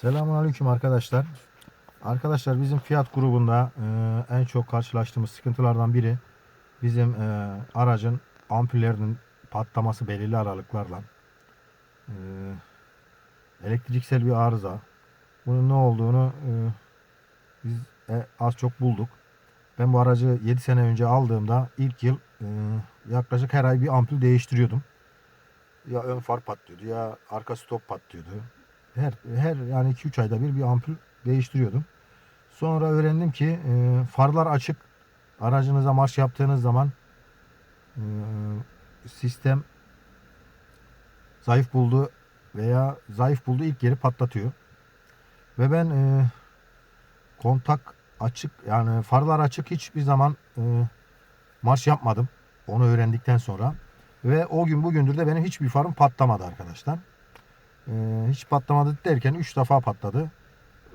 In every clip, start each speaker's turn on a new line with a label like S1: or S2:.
S1: Selamünaleyküm arkadaşlar. Arkadaşlar bizim Fiat grubunda e, en çok karşılaştığımız sıkıntılardan biri bizim e, aracın ampullerinin patlaması belirli aralıklarla. E, elektriksel bir arıza. Bunun ne olduğunu e, biz e, az çok bulduk. Ben bu aracı 7 sene önce aldığımda ilk yıl e, yaklaşık her ay bir ampul değiştiriyordum. Ya ön far patlıyordu ya arka stop patlıyordu her her yani 2-3 ayda bir bir ampul değiştiriyordum. Sonra öğrendim ki e, farlar açık. Aracınıza marş yaptığınız zaman e, sistem zayıf buldu veya zayıf buldu ilk yeri patlatıyor. Ve ben e, kontak açık yani farlar açık hiçbir zaman e, marş yapmadım. Onu öğrendikten sonra. Ve o gün bugündür de benim hiçbir farım patlamadı arkadaşlar. Ee, hiç patlamadı derken 3 defa patladı.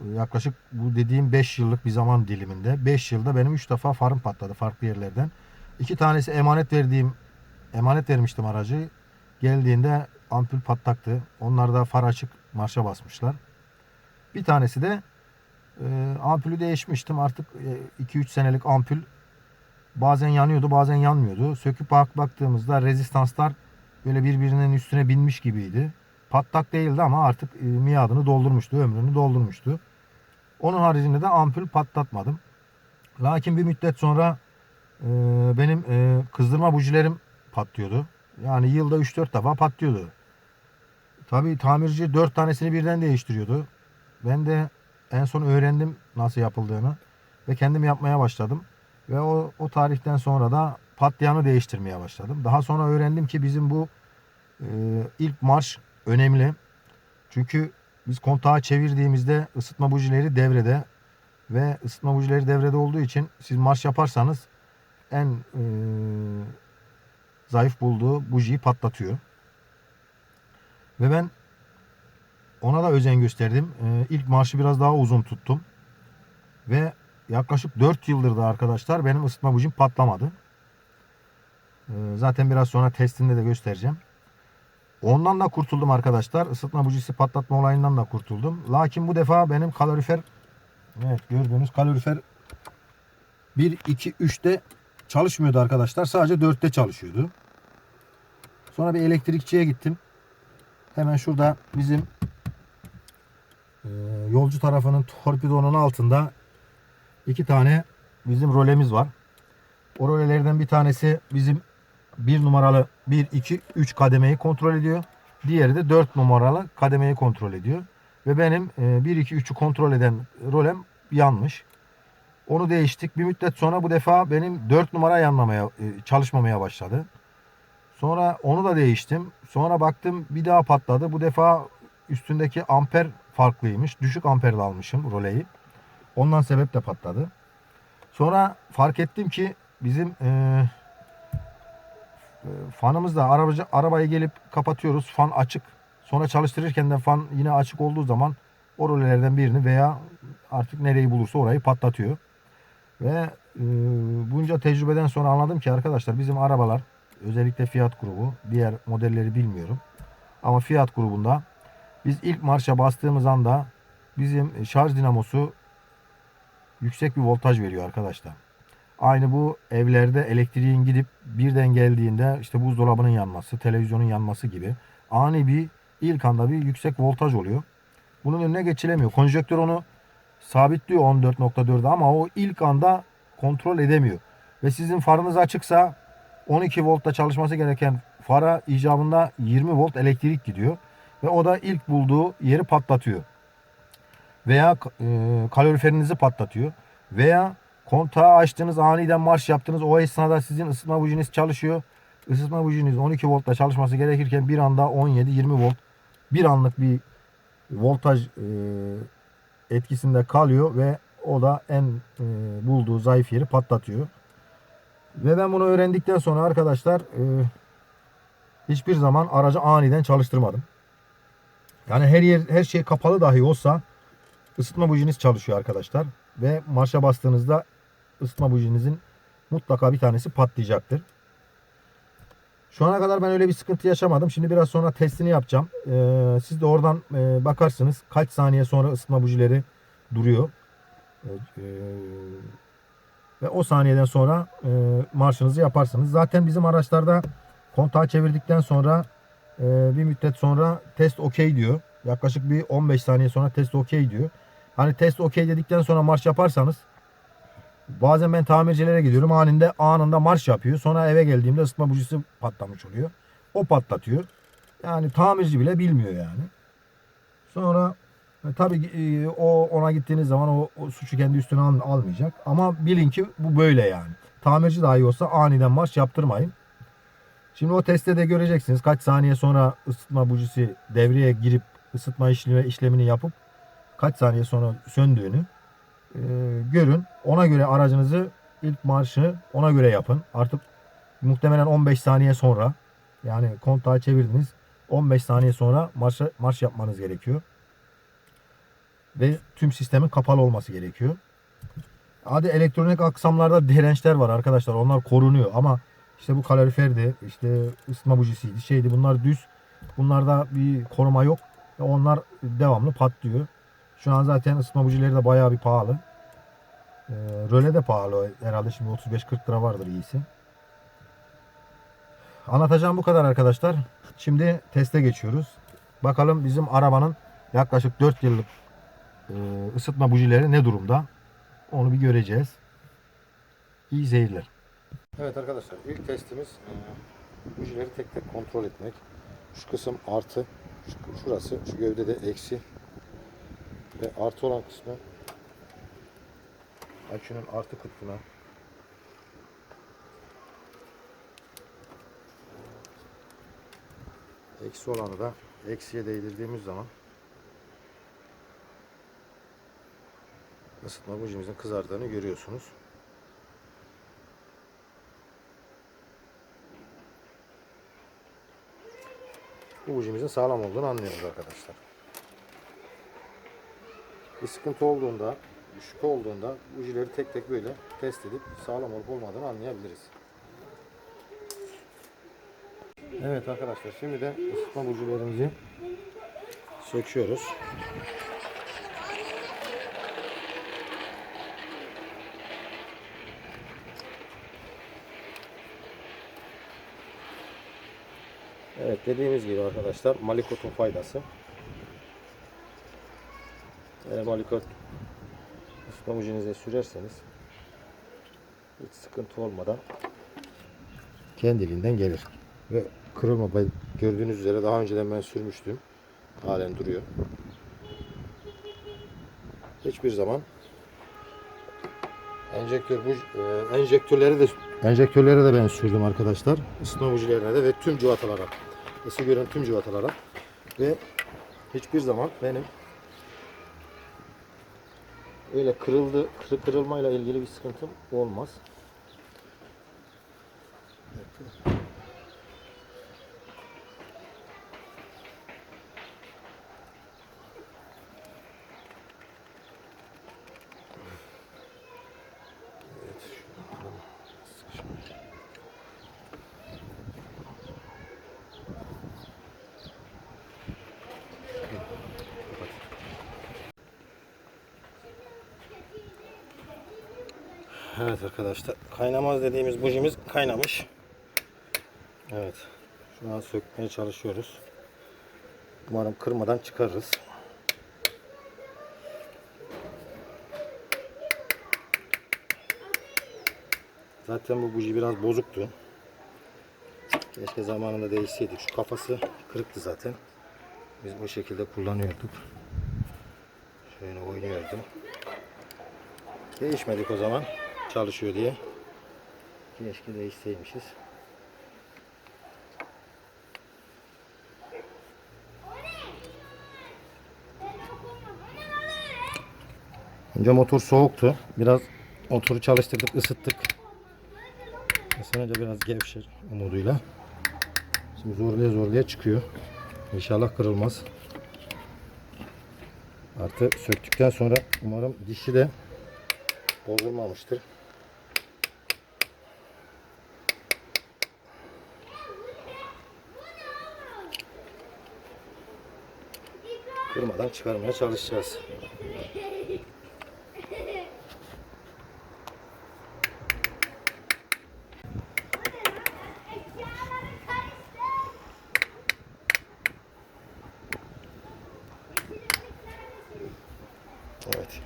S1: Ee, Yaklaşık bu dediğim 5 yıllık bir zaman diliminde. 5 yılda benim 3 defa farım patladı farklı yerlerden. İki tanesi emanet verdiğim, emanet vermiştim aracı. Geldiğinde ampul patlaktı. Onlar da far açık marşa basmışlar. Bir tanesi de e, ampulü değişmiştim. Artık 2-3 senelik ampul bazen yanıyordu bazen yanmıyordu. Söküp bak baktığımızda rezistanslar böyle birbirinin üstüne binmiş gibiydi patlak değildi ama artık e, miadını doldurmuştu, ömrünü doldurmuştu. Onun haricinde de ampul patlatmadım. Lakin bir müddet sonra e, benim e, kızdırma bujilerim patlıyordu. Yani yılda 3-4 defa patlıyordu. Tabi tamirci 4 tanesini birden değiştiriyordu. Ben de en son öğrendim nasıl yapıldığını ve kendim yapmaya başladım. Ve o, o tarihten sonra da patlayanı değiştirmeye başladım. Daha sonra öğrendim ki bizim bu e, ilk marş önemli. Çünkü biz kontağı çevirdiğimizde ısıtma bujileri devrede ve ısıtma bujileri devrede olduğu için siz marş yaparsanız en e, zayıf bulduğu bujiyi patlatıyor. Ve ben ona da özen gösterdim. E, ilk marşı biraz daha uzun tuttum. Ve yaklaşık 4 yıldır da arkadaşlar benim ısıtma bujim patlamadı. E, zaten biraz sonra testinde de göstereceğim. Ondan da kurtuldum arkadaşlar. Isıtma bujisi patlatma olayından da kurtuldum. Lakin bu defa benim kalorifer evet gördüğünüz kalorifer 1, 2, 3'te çalışmıyordu arkadaşlar. Sadece 4'te çalışıyordu. Sonra bir elektrikçiye gittim. Hemen şurada bizim e, yolcu tarafının torpidonun altında iki tane bizim rolemiz var. O rolelerden bir tanesi bizim bir numaralı 1, 2, 3 kademeyi kontrol ediyor. Diğeri de 4 numaralı kademeyi kontrol ediyor. Ve benim 1, 2, 3'ü kontrol eden rolem yanmış. Onu değiştik. Bir müddet sonra bu defa benim 4 numara yanmamaya, e, çalışmamaya başladı. Sonra onu da değiştim. Sonra baktım bir daha patladı. Bu defa üstündeki amper farklıymış. Düşük amperle almışım roleyi. Ondan sebep de patladı. Sonra fark ettim ki bizim e, fanımız da arabacı, arabayı gelip kapatıyoruz. Fan açık. Sonra çalıştırırken de fan yine açık olduğu zaman o rolelerden birini veya artık nereyi bulursa orayı patlatıyor. Ve e, bunca tecrübeden sonra anladım ki arkadaşlar bizim arabalar özellikle Fiat grubu diğer modelleri bilmiyorum. Ama Fiat grubunda biz ilk marşa bastığımız anda bizim şarj dinamosu yüksek bir voltaj veriyor arkadaşlar. Aynı bu evlerde elektriğin gidip birden geldiğinde işte buzdolabının yanması, televizyonun yanması gibi ani bir ilk anda bir yüksek voltaj oluyor. Bunun önüne geçilemiyor. Konjektör onu sabitliyor 14.4'de ama o ilk anda kontrol edemiyor. Ve sizin farınız açıksa 12 voltta çalışması gereken fara icabında 20 volt elektrik gidiyor. Ve o da ilk bulduğu yeri patlatıyor. Veya e, kaloriferinizi patlatıyor. Veya Kontağı açtınız aniden marş yaptınız. O esnada sizin ısıtma bujiniz çalışıyor. Isıtma bujiniz 12 voltta çalışması gerekirken bir anda 17-20 volt bir anlık bir voltaj e, etkisinde kalıyor ve o da en e, bulduğu zayıf yeri patlatıyor. Ve ben bunu öğrendikten sonra arkadaşlar e, hiçbir zaman aracı aniden çalıştırmadım. Yani her yer her şey kapalı dahi olsa ısıtma bujiniz çalışıyor arkadaşlar ve marşa bastığınızda ısıtma bujinizin mutlaka bir tanesi patlayacaktır. Şu ana kadar ben öyle bir sıkıntı yaşamadım. Şimdi biraz sonra testini yapacağım. Ee, siz de oradan e, bakarsınız kaç saniye sonra ısıtma bujileri duruyor. Ee, e, ve o saniyeden sonra e, marşınızı yaparsınız. Zaten bizim araçlarda kontağı çevirdikten sonra e, bir müddet sonra test okey diyor. Yaklaşık bir 15 saniye sonra test okey diyor. Hani test okey dedikten sonra marş yaparsanız bazen ben tamircilere gidiyorum anında anında marş yapıyor. Sonra eve geldiğimde ısıtma bujisi patlamış oluyor. O patlatıyor. Yani tamirci bile bilmiyor yani. Sonra e, tabii e, o ona gittiğiniz zaman o, o suçu kendi üstüne al- almayacak. Ama bilin ki bu böyle yani. Tamirci dahi olsa aniden marş yaptırmayın. Şimdi o testte de göreceksiniz kaç saniye sonra ısıtma bujisi devreye girip ısıtma işlemi, işlemini yapıp kaç saniye sonra söndüğünü e, görün. Ona göre aracınızı ilk marşı ona göre yapın. Artık muhtemelen 15 saniye sonra yani kontağı çevirdiniz 15 saniye sonra marş, marş yapmanız gerekiyor. Ve tüm sistemin kapalı olması gerekiyor. Hadi elektronik aksamlarda dirençler var arkadaşlar. Onlar korunuyor ama işte bu kaloriferdi, işte ısıtma bujisiydi, şeydi bunlar düz. Bunlarda bir koruma yok. Onlar devamlı patlıyor. Şu an zaten ısıtma bujileri de bayağı bir pahalı. Ee, röle de pahalı herhalde şimdi 35-40 lira vardır iyisi. Anlatacağım bu kadar arkadaşlar. Şimdi teste geçiyoruz. Bakalım bizim arabanın yaklaşık 4 yıllık e, ısıtma bujileri ne durumda? Onu bir göreceğiz. İyi seyirler. Evet arkadaşlar ilk testimiz e, bujileri tek tek kontrol etmek. Şu kısım artı, şu- şurası, şu gövde de eksi ve artı olan kısmı akünün artı kutbuna eksi olanı da eksiye değdirdiğimiz zaman ısıtma bujimizin kızardığını görüyorsunuz. Bu bujimizin sağlam olduğunu anlıyoruz arkadaşlar. Bir sıkıntı olduğunda, şüphe olduğunda bujileri tek tek böyle test edip sağlam olup olmadığını anlayabiliriz. Evet arkadaşlar şimdi de ısıtma bujilerimizi söküyoruz. Evet dediğimiz gibi arkadaşlar malikotun faydası. Eğer malikot ısıtma bujinize sürerseniz hiç sıkıntı olmadan kendiliğinden gelir. Ve kırılma gördüğünüz üzere daha önceden ben sürmüştüm. Halen duruyor. Hiçbir zaman enjektör buj, e, enjektörleri de enjektörlere de ben sürdüm arkadaşlar. Isıtma bujilerine de ve tüm civatalara. Isı gören tüm civatalara ve hiçbir zaman benim öyle kırıldı kır, kırılmayla ilgili bir sıkıntım olmaz. Evet arkadaşlar kaynamaz dediğimiz bujimiz kaynamış. Evet. Şu an sökmeye çalışıyoruz. Umarım kırmadan çıkarırız. Zaten bu buji biraz bozuktu. Keşke zamanında değişseydik. Şu kafası kırıktı zaten. Biz bu şekilde kullanıyorduk. Şöyle oynuyordum. Değişmedik o zaman çalışıyor diye. Keşke değişseymişiz. Önce motor soğuktu. Biraz motoru çalıştırdık, ısıttık. Isınınca biraz gevşer umuduyla. Şimdi zorlaya zorlaya çıkıyor. İnşallah kırılmaz. Artı söktükten sonra umarım dişi de bozulmamıştır. Kırmadan çıkarmaya çalışacağız. Evet.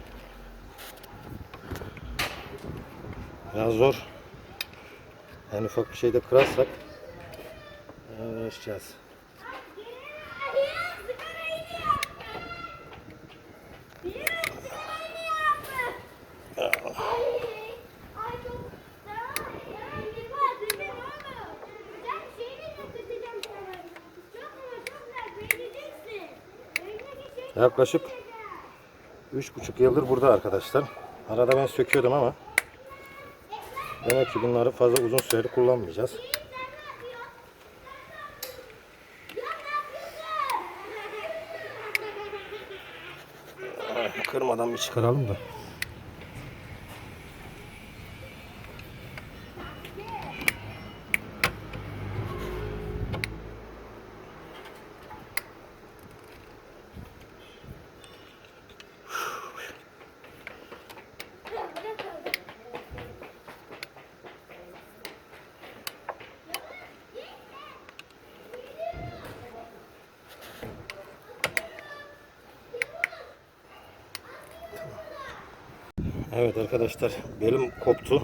S1: Biraz zor. En ufak bir şeyde kırarsak uğraşacağız. Yaklaşık üç buçuk yıldır burada arkadaşlar. Arada ben söküyordum ama demek ki bunları fazla uzun süreli kullanmayacağız. Kırmadan bir çıkaralım da. Evet arkadaşlar belim koptu.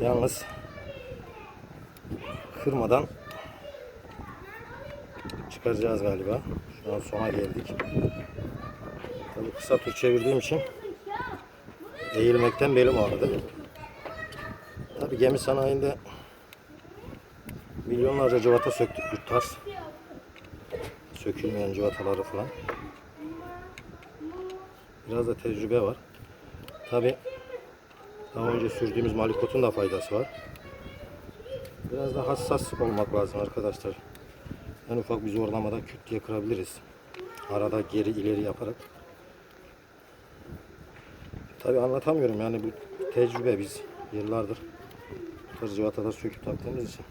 S1: Yalnız kırmadan çıkaracağız galiba. Şu an sona geldik. Tabii kısa tur çevirdiğim için eğilmekten belim ağrıdı. Tabii gemi sanayinde milyonlarca cıvata söktük bu tarz. Sökülmeyen cıvataları falan. Biraz da tecrübe var. Tabi daha önce sürdüğümüz malikotun da faydası var. Biraz da hassas olmak lazım arkadaşlar. En ufak bir zorlamada küt diye kırabiliriz. Arada geri ileri yaparak. Tabi anlatamıyorum yani bu tecrübe biz yıllardır cıvatalar söküp taktığımız için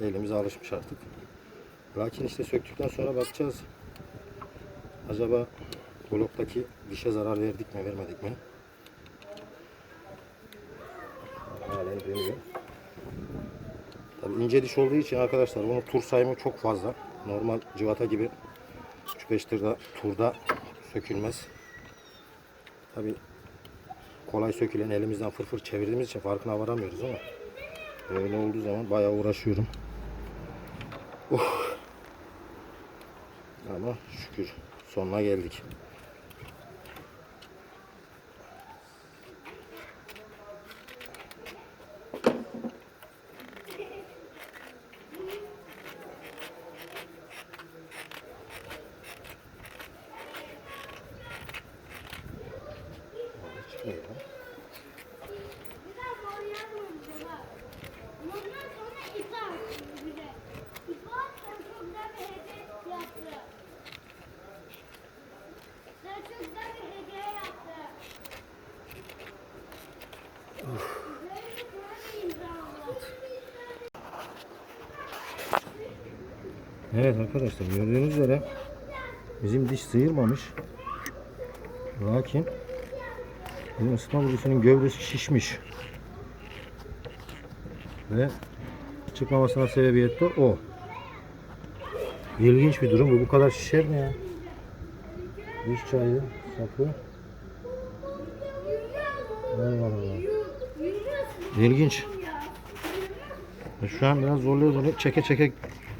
S1: elimize alışmış artık. Lakin işte söktükten sonra bakacağız. Acaba bloktaki dişe zarar verdik mi vermedik mi? Halen dönüyor. Tabii ince diş olduğu için arkadaşlar bunun tur sayımı çok fazla. Normal civata gibi 3-5 turda, turda sökülmez. Tabii kolay sökülen elimizden fırfır çevirdiğimiz için farkına varamıyoruz ama böyle olduğu zaman bayağı uğraşıyorum. Uf. Ama şükür sonuna geldik. Çıkmıyor lan.
S2: Biraz oynayalım bize bak. Ondan sonra ipi attı bize. İpi attı çok güzel bir hediye yaptı. Sana çok güzel bir hediye yaptı. Böyle bir tane imzaladı.
S1: Evet arkadaşlar gördüğünüz üzere bizim diş sıyırmamış. Lakin bizim ısıtma borusunun gövdesi şişmiş. Ve çıkmamasına sebebiyet de o. İlginç bir durum. Bu bu kadar şişer mi ya? Diş çayı, sapı. Allah Allah. İlginç. Şu an biraz zorluyor zorluyor. Çeke çeke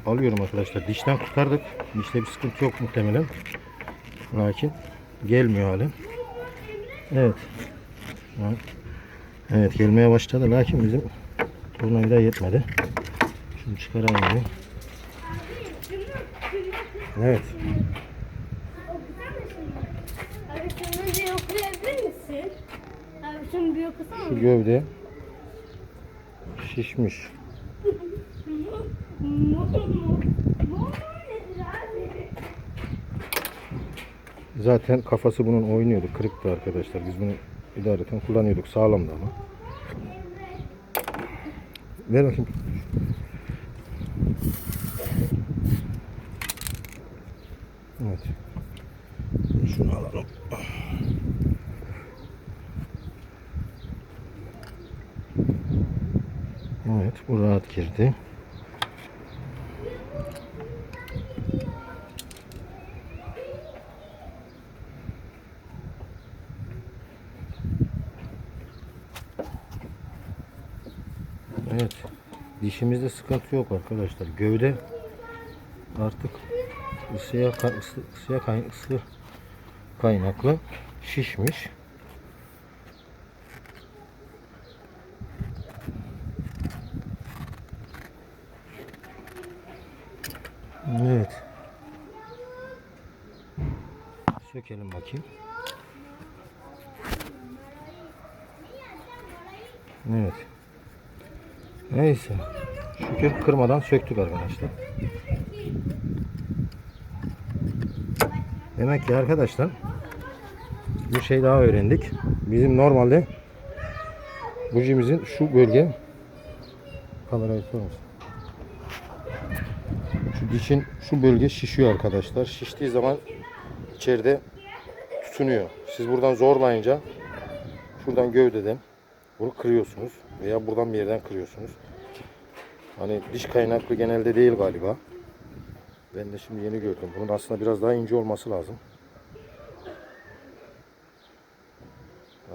S1: alıyorum arkadaşlar. Dişten kurtardık. Dişte bir sıkıntı yok muhtemelen. Lakin gelmiyor halen. Evet. Evet gelmeye başladı. Lakin bizim tornavida yetmedi. Şunu çıkaralım. Evet. Şu gövde şişmiş. Zaten kafası bunun oynuyordu. Kırıktı arkadaşlar. Biz bunu idareten kullanıyorduk. Sağlamdı ama. Ver bakayım. Şunu alalım. Evet bu rahat girdi. Evet. Dişimizde sıkıntı yok arkadaşlar. Gövde artık ısıya, ısı, ısıya kay- ısı kaynaklı şişmiş. Evet. Sökelim bakayım. Evet. Neyse. Şükür kırmadan söktük arkadaşlar. Demek ki arkadaşlar bir şey daha öğrendik. Bizim normalde bujimizin şu bölge kamerayı tutar mısın? Şu dişin şu bölge şişiyor arkadaşlar. Şiştiği zaman içeride tutunuyor. Siz buradan zorlayınca şuradan gövdeden bunu kırıyorsunuz veya buradan bir yerden kırıyorsunuz. Hani diş kaynaklı genelde değil galiba. Ben de şimdi yeni gördüm. Bunun aslında biraz daha ince olması lazım.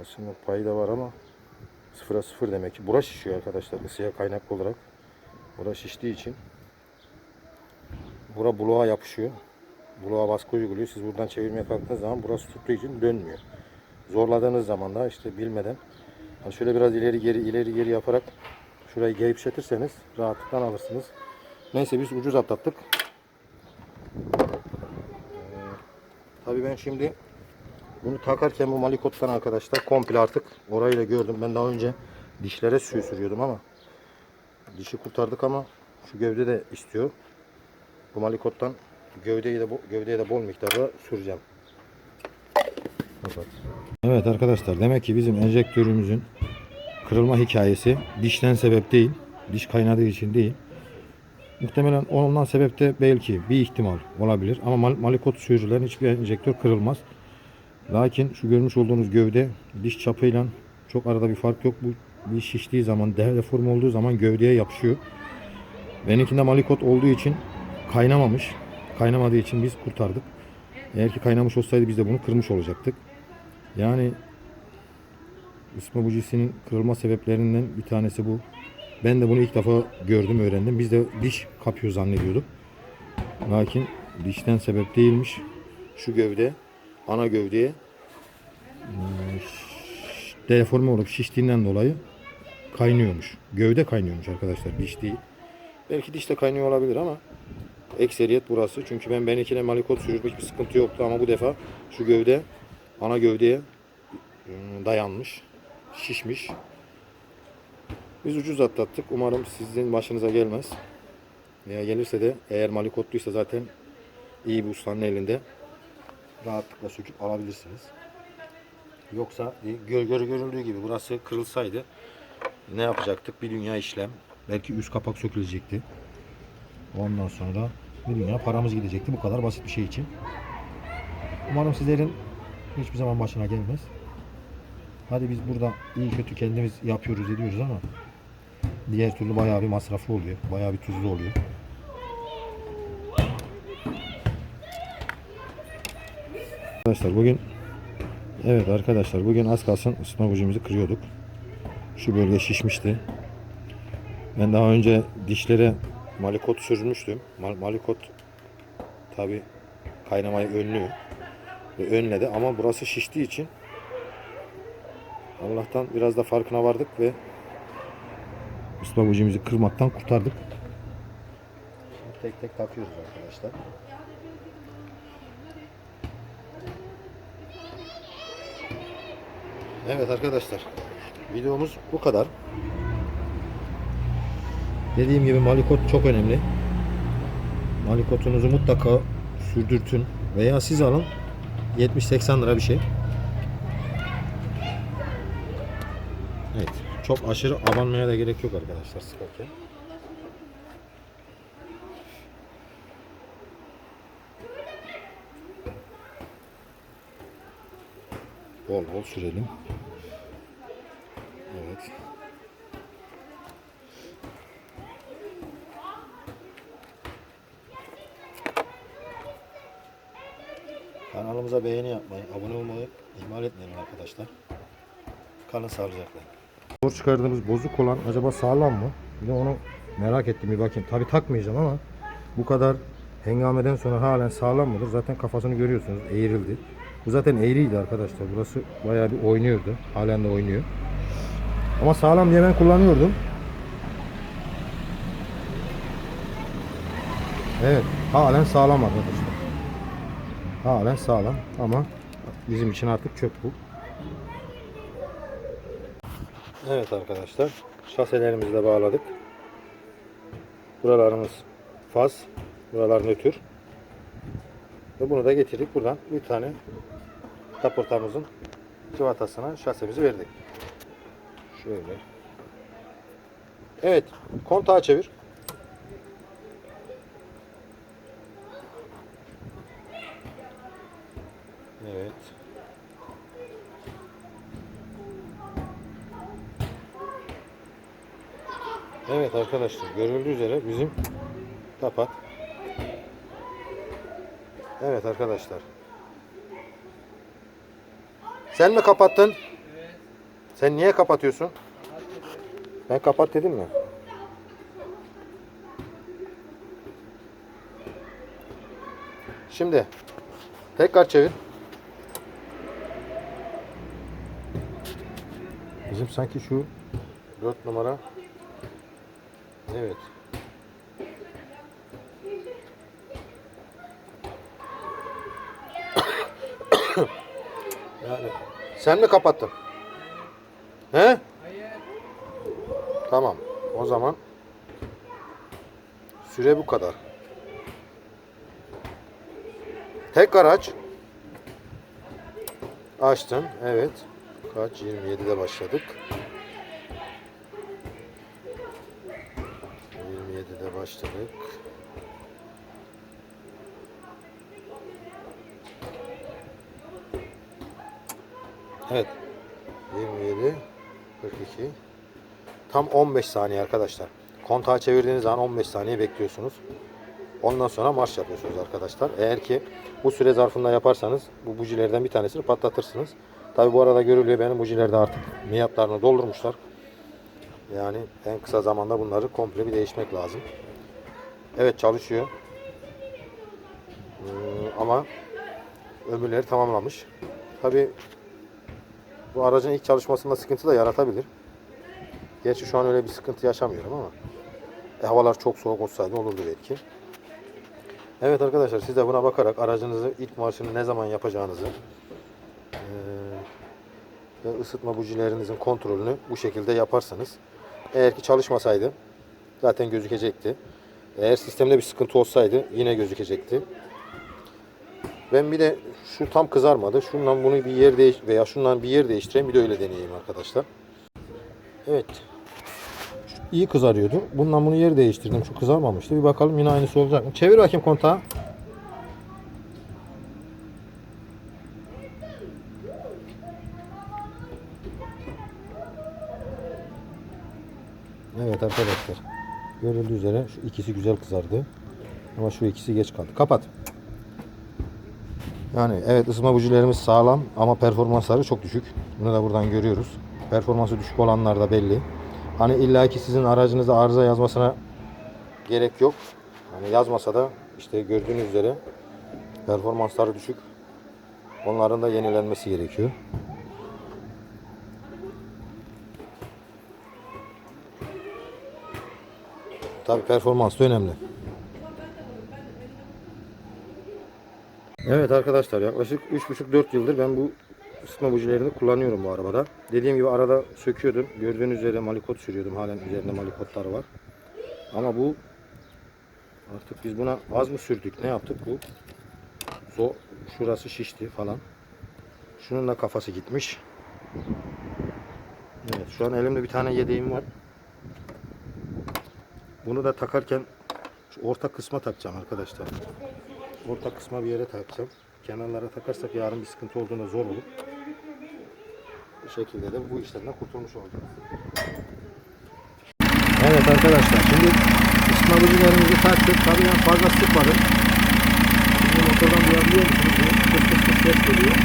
S1: Aslında payı da var ama sıfıra sıfır demek ki. Bura şişiyor arkadaşlar ısıya kaynaklı olarak. Bura şiştiği için bura buluğa yapışıyor. Buluğa baskı uyguluyor. Siz buradan çevirmeye kalktığınız zaman burası tuttuğu için dönmüyor. Zorladığınız zaman da işte bilmeden hani şöyle biraz ileri geri ileri geri yaparak şurayı gevşetirseniz rahatlıkla alırsınız. Neyse biz ucuz atlattık. Tabii ben şimdi bunu takarken bu malikottan arkadaşlar komple artık orayı da gördüm. Ben daha önce dişlere suyu sürüyordum ama dişi kurtardık ama şu gövde de istiyor. Bu malikottan gövdeyi de gövdeye de bol miktarda süreceğim. Evet arkadaşlar demek ki bizim enjektörümüzün kırılma hikayesi dişten sebep değil. Diş kaynadığı için değil. Muhtemelen ondan sebep de belki bir ihtimal olabilir. Ama mal- malikot sürücülerin hiçbir enjektör kırılmaz. Lakin şu görmüş olduğunuz gövde diş çapıyla çok arada bir fark yok. Bu bir şiştiği zaman, deform olduğu zaman gövdeye yapışıyor. Benimkinde malikot olduğu için kaynamamış. Kaynamadığı için biz kurtardık. Eğer ki kaynamış olsaydı biz de bunu kırmış olacaktık. Yani ısma bujisinin kırılma sebeplerinden bir tanesi bu. Ben de bunu ilk defa gördüm, öğrendim. Biz de diş kapıyor zannediyorduk. Lakin dişten sebep değilmiş. Şu gövde, ana gövdeye ş- deforme olup şiştiğinden dolayı kaynıyormuş. Gövde kaynıyormuş arkadaşlar, diş değil. Belki diş de kaynıyor olabilir ama ekseriyet burası. Çünkü ben benimkine malikot sürüp hiçbir sıkıntı yoktu ama bu defa şu gövde ana gövdeye eee, dayanmış, şişmiş. Biz ucuz atlattık. Umarım sizin başınıza gelmez. Veya gelirse de eğer malikotluysa zaten iyi bir ustanın elinde rahatlıkla söküp alabilirsiniz. Yoksa gör, gör, görüldüğü gibi burası kırılsaydı ne yapacaktık? Bir dünya işlem. Belki üst kapak sökülecekti. Ondan sonra bir dünya paramız gidecekti. Bu kadar basit bir şey için. Umarım sizlerin hiçbir zaman başına gelmez. Hadi biz burada iyi kötü kendimiz yapıyoruz ediyoruz ama diğer türlü bayağı bir masraflı oluyor. Bayağı bir tuzlu oluyor. Arkadaşlar bugün Evet arkadaşlar bugün az kalsın ısıtma bujimizi kırıyorduk. Şu bölge şişmişti. Ben daha önce dişlere malikot sürmüştüm. Mal- malikot tabi kaynamayı önlüyor. Ve önledi ama burası şiştiği için Allah'tan biraz da farkına vardık ve ısıtma bujimizi kırmaktan kurtardık. Tek tek takıyoruz arkadaşlar. Evet arkadaşlar. Videomuz bu kadar. Dediğim gibi malikot çok önemli. Malikotunuzu mutlaka sürdürtün veya siz alın. 70-80 lira bir şey. Evet. Çok aşırı abanmaya da gerek yok arkadaşlar sıkarken. Bol bol sürelim. Evet. Kanalımıza beğeni yapmayı, abone olmayı ihmal etmeyin arkadaşlar. Kalın sağlıcakla. Zor çıkardığımız bozuk olan acaba sağlam mı? Bir de onu merak ettim bir bakayım. Tabi takmayacağım ama bu kadar hengameden sonra halen sağlam mıdır? Zaten kafasını görüyorsunuz eğrildi. Bu zaten eğriydi arkadaşlar. Burası bayağı bir oynuyordu. Halen de oynuyor. Ama sağlam diye ben kullanıyordum. Evet. Halen sağlam arkadaşlar. Halen sağlam ama bizim için artık çöp bu. Evet arkadaşlar. Şaselerimizi de bağladık. Buralarımız faz. Buralar nötr. Ve bunu da getirdik. Buradan bir tane kaportamızın cıvatasına şasemizi verdik. Şöyle. Evet. Kontağı çevir. Evet. Evet arkadaşlar görüldüğü üzere bizim kapat. Evet arkadaşlar. Sen mi kapattın? Sen niye kapatıyorsun? Ben kapat dedim mi? Şimdi tekrar çevir. Bizim sanki şu 4 numara Evet. yani sen mi kapattın? He? Tamam. O zaman süre bu kadar. Tekrar aç. Açtın. Evet. Kaç? 27'de başladık. Başladık. Evet. 27 42 Tam 15 saniye arkadaşlar. Kontağı çevirdiğiniz zaman 15 saniye bekliyorsunuz. Ondan sonra marş yapıyorsunuz arkadaşlar. Eğer ki bu süre zarfında yaparsanız bu bujilerden bir tanesini patlatırsınız. Tabi bu arada görülüyor benim bujilerde artık miyatlarını doldurmuşlar. Yani en kısa zamanda bunları komple bir değişmek lazım. Evet çalışıyor. Ee, ama ömürleri tamamlamış. Tabi bu aracın ilk çalışmasında sıkıntı da yaratabilir. Gerçi şu an öyle bir sıkıntı yaşamıyorum ama e, havalar çok soğuk olsaydı olurdu belki. Evet arkadaşlar siz de buna bakarak aracınızı ilk marşını ne zaman yapacağınızı eee, ve ısıtma bujilerinizin kontrolünü bu şekilde yaparsanız eğer ki çalışmasaydı zaten gözükecekti. Eğer sistemde bir sıkıntı olsaydı yine gözükecekti. Ben bir de şu tam kızarmadı. Şundan bunu bir yer değiş veya şundan bir yer değiştireyim bir de öyle deneyeyim arkadaşlar. Evet. Şu iyi kızarıyordu. Bundan bunu yer değiştirdim. Şu kızarmamıştı. Bir bakalım yine aynısı olacak mı? Çevir bakayım kontağı. Evet arkadaşlar. Görüldüğü üzere şu ikisi güzel kızardı. Ama şu ikisi geç kaldı. Kapat. Yani evet ısıtma bujilerimiz sağlam ama performansları çok düşük. Bunu da buradan görüyoruz. Performansı düşük olanlar da belli. Hani illaki sizin aracınızda arıza yazmasına gerek yok. Hani yazmasa da işte gördüğünüz üzere performansları düşük. Onların da yenilenmesi gerekiyor. Tabi performans da önemli. Evet arkadaşlar yaklaşık 3,5-4 yıldır ben bu ısıtma bujilerini kullanıyorum bu arabada. Dediğim gibi arada söküyordum. Gördüğünüz üzere malikot sürüyordum. Halen üzerinde malikotlar var. Ama bu artık biz buna az mı sürdük? Ne yaptık bu? So, şurası şişti falan. Şunun da kafası gitmiş. Evet şu an elimde bir tane yedeğim var. Bunu da takarken şu orta kısma takacağım arkadaşlar. Orta kısma bir yere takacağım. Kenarlara takarsak yarın bir sıkıntı olduğunda zor olur. Bu şekilde de bu işlemden kurtulmuş olacağız. Evet arkadaşlar şimdi ısıtmacılarımızı taktık. Tabii ben fazla sıkmadım. Şimdi motordan duyabiliyor musunuz? Kıs kıs kıs ses geliyor.